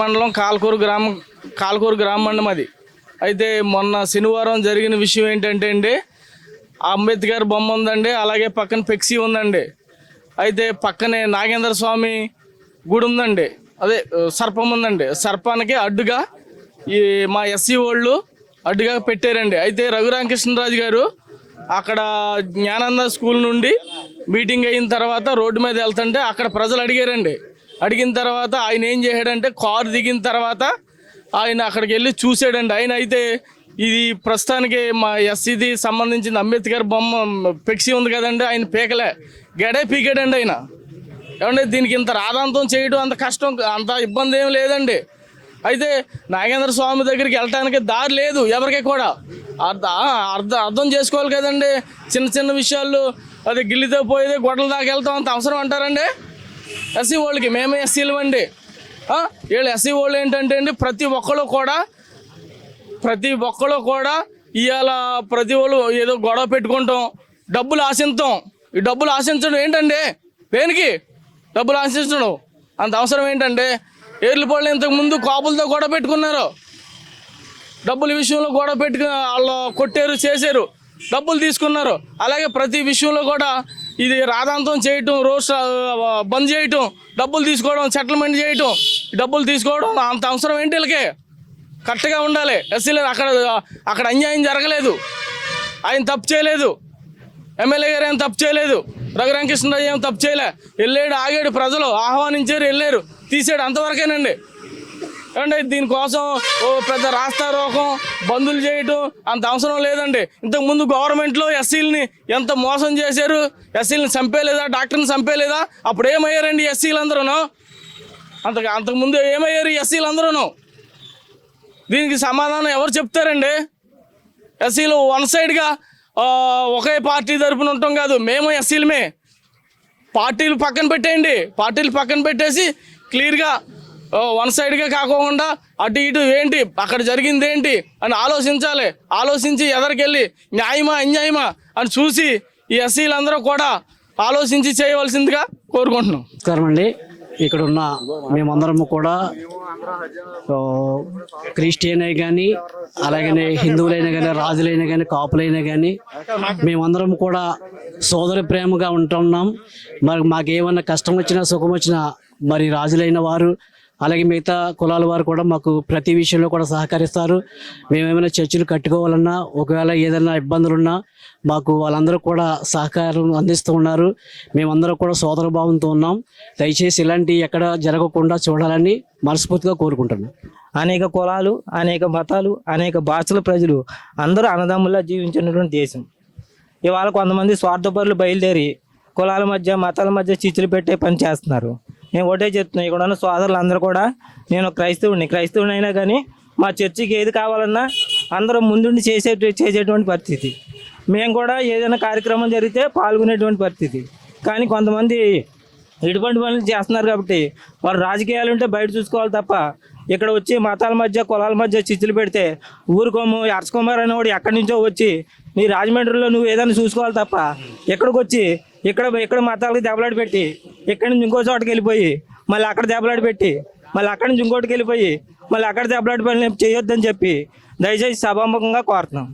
మండలం కాల్కూరు గ్రామం కాల్కూరు గ్రామ మండలం అది. అయితే మొన్న శనివారం జరిగిన విషయం ఏంటంటే అండి అంబేద్కర్ బొమ్మ ఉందండి అలాగే పక్కన పెక్సీ ఉందండి. అయితే పక్కనే నాగేంద్ర స్వామి గుడి ఉందండి. అదే సర్పం ఉందండి. సర్పానికి అడ్డుగా ఈ మా ఎస్సీ వాళ్ళు అడ్డుగా పెట్టారండి. అయితే రఘురామకృష్ణరాజు గారు అక్కడ జ్ఞానంద స్కూల్ నుండి మీటింగ్ అయిన తర్వాత రోడ్డు మీద వెళ్తుంటే అక్కడ ప్రజలు అడిగారండి. అడిగిన తర్వాత ఆయన ఏం చేశాడంటే కారు దిగిన తర్వాత ఆయన అక్కడికి వెళ్ళి చూసాడండి ఆయన అయితే ఇది ప్రస్తుతానికి మా ఎస్సీది సంబంధించిన అంబేద్కర్ బొమ్మ పెక్సి ఉంది కదండి ఆయన పీకలే. గడే పీకాడండి ఆయన. ఏమంటే దీనికి ఇంత రాధాంతం చేయడం అంత కష్టం అంత ఇబ్బంది ఏం లేదండి. అయితే నాగేంద్ర స్వామి దగ్గరికి వెళ్ళటానికి దారి లేదు ఎవరికి కూడా. అర్థ అర్థం అర్థం చేసుకోవాలి కదండి. చిన్న చిన్న విషయాలు అది గిల్లితో పోయేది గొడవల దాకా వెళ్తాం అంత అవసరం అంటారండి? ఎస్సీ వాళ్ళకి మేమే ఎస్సీలు అండి. వీళ్ళు ఎస్సీ వాళ్ళు ఏంటంటే అండి ప్రతి ఒక్కరు కూడా ప్రతి ఒక్కరు కూడా ఇవాళ ప్రతి వాళ్ళు ఏదో గొడవ పెట్టుకుంటాం డబ్బులు ఆశించాం ఈ డబ్బులు ఆశించడం ఏంటండి? దేనికి? డబ్బులు ఆశించడం. అంత అవసరం ఏంటంటే ఏర్లపళ్ళు ఇంతకుముందు కాపులతో గొడవ పెట్టుకున్నారు. డబ్బుల విషయంలో గొడవ పెట్టుకు వాళ్ళు కొట్టారు చేశారు. డబ్బులు తీసుకున్నారు. అలాగే ప్రతి విషయంలో కూడా ఇది రాధాంతం చేయటం రోడ్ బంద్ చేయటం డబ్బులు తీసుకోవడం సెటిల్మెంట్ చేయటం డబ్బులు తీసుకోవడం అంత అవసరం ఏంటి వీళ్ళకి? కరెక్ట్గా ఉండాలి. ఎస్సీలు అక్కడ అక్కడ అన్యాయం జరగలేదు. ఆయన తప్పు చేయలేదు. ఎమ్మెల్యే గారు ఏం తప్పు చేయలేదు. రఘురామకృష్ణరాజు ఏం తప్పు చేయలే. వెళ్ళాడు ఆగాడు ప్రజలు ఆహ్వానించారు వెళ్ళారు. తీసాడు అంతవరకేనండి. అంటే దీనికోసం ఓ పెద్ద రాస్తా రోకం బంధులు చేయటం అంత అవసరం లేదండి. ఇంతకు ముందు గవర్నమెంట్లో ఎస్సీలని ఎంత మోసం చేశారు? ఎస్సీలని చంపేలేదా? డాక్టర్ని చంపేలేదా? అప్పుడు ఏమయ్యారండి ఎస్సీలు అందరూ అంత అంతకుముందు ఏమయ్యారు ఎస్సీలు అందరూ దీనికి సమాధానం ఎవరు చెప్తారండి? ఎస్సీలు వన్ సైడ్గా ఒకే పార్టీ తరపున ఉంటాం కాదు మేము ఎస్సీలమే. పార్టీలు పక్కన పెట్టేయండి. పార్టీలు పక్కన పెట్టేసి క్లియర్గా వన్ సైడ్గా కాకోకుండా అటు ఇటు ఏంటి అక్కడ జరిగింది ఏంటి అని ఆలోచించాలి. ఆలోచించి ఎదరికెళ్ళి న్యాయమా అన్యాయమా అని చూసి ఈ ఎస్సీలందరూ కూడా ఆలోచించి చేయవలసిందిగా కోరుకుంటున్నాం. నమస్కారం అండి ఇక్కడ ఉన్న మేమందరము కూడా క్రిస్టియనే కానీ అలాగనే హిందువులైనా కానీ రాజులైనా కానీ కాపులైనా కానీ మేమందరం కూడా సోదర ప్రేమగా ఉంటున్నాం. మరి మాకేమన్నా కష్టం వచ్చినా సుఖం వచ్చినా మరి రాజులైన వారు అలాగే మిగతా కులాల వారు కూడా మాకు ప్రతి విషయంలో కూడా సహకరిస్తారు. మేమేమైనా చర్చలు కట్టుకోవాలన్నా ఒకవేళ ఏదైనా ఇబ్బందులున్నా మాకు వాళ్ళందరూ కూడా సహకారం అందిస్తూ ఉన్నారు. మేమందరం కూడా సోదర భావంతో ఉన్నాం. దయచేసి ఇలాంటి ఎక్కడ జరగకుండా చూడాలని మనస్ఫూర్తిగా కోరుకుంటున్నాం. అనేక కులాలు అనేక మతాలు అనేక భాషల ప్రజలు అందరూ అన్నదమ్ముల్లా జీవించినటువంటి దేశం. ఇవాళ కొంతమంది స్వార్థపరులు బయలుదేరి కులాల మధ్య మతాల మధ్య చిచ్చులు పెట్టే పని చేస్తున్నారు. నేను ఒకటే చెప్తున్నాను ఇక్కడ ఉన్న సోదరులు అందరూ కూడా నేను క్రైస్తవుడిని క్రైస్తవుని అయినా కానీ మా చర్చికి ఏది కావాలన్నా అందరూ ముందుండి చేసే చేసేటువంటి పరిస్థితి. మేము కూడా ఏదైనా కార్యక్రమం జరిగితే పాల్గొనేటువంటి పరిస్థితి. కానీ కొంతమంది ఇటువంటి పనులు చేస్తున్నారు కాబట్టి వాళ్ళు రాజకీయాలు ఉంటే బయట చూసుకోవాలి తప్ప ఇక్కడ వచ్చి మతాల మధ్య కులాల మధ్య చిచ్చులు పెడితే ఊరుకోము అరసకుమార్ అనేవాడు ఎక్కడి నుంచో వచ్చి నీ రాజమండ్రిలో నువ్వు ఏదైనా చూసుకోవాలి తప్ప ఇక్కడికి వచ్చి ఇక్కడ ఇక్కడ మతాలకు దెబ్బలాడి పెట్టి ఇక్కడ నుంచి ఇంకో చోటకి వెళ్ళిపోయి మళ్ళీ అక్కడ దెబ్బలాడి పెట్టి మళ్ళీ అక్కడ నుంచి ఇంకోటికి వెళ్ళిపోయి మళ్ళీ అక్కడ దెబ్బలాడి పని చేయొద్దని చెప్పి దయచేసి సభాముఖంగా కోరుతున్నాం.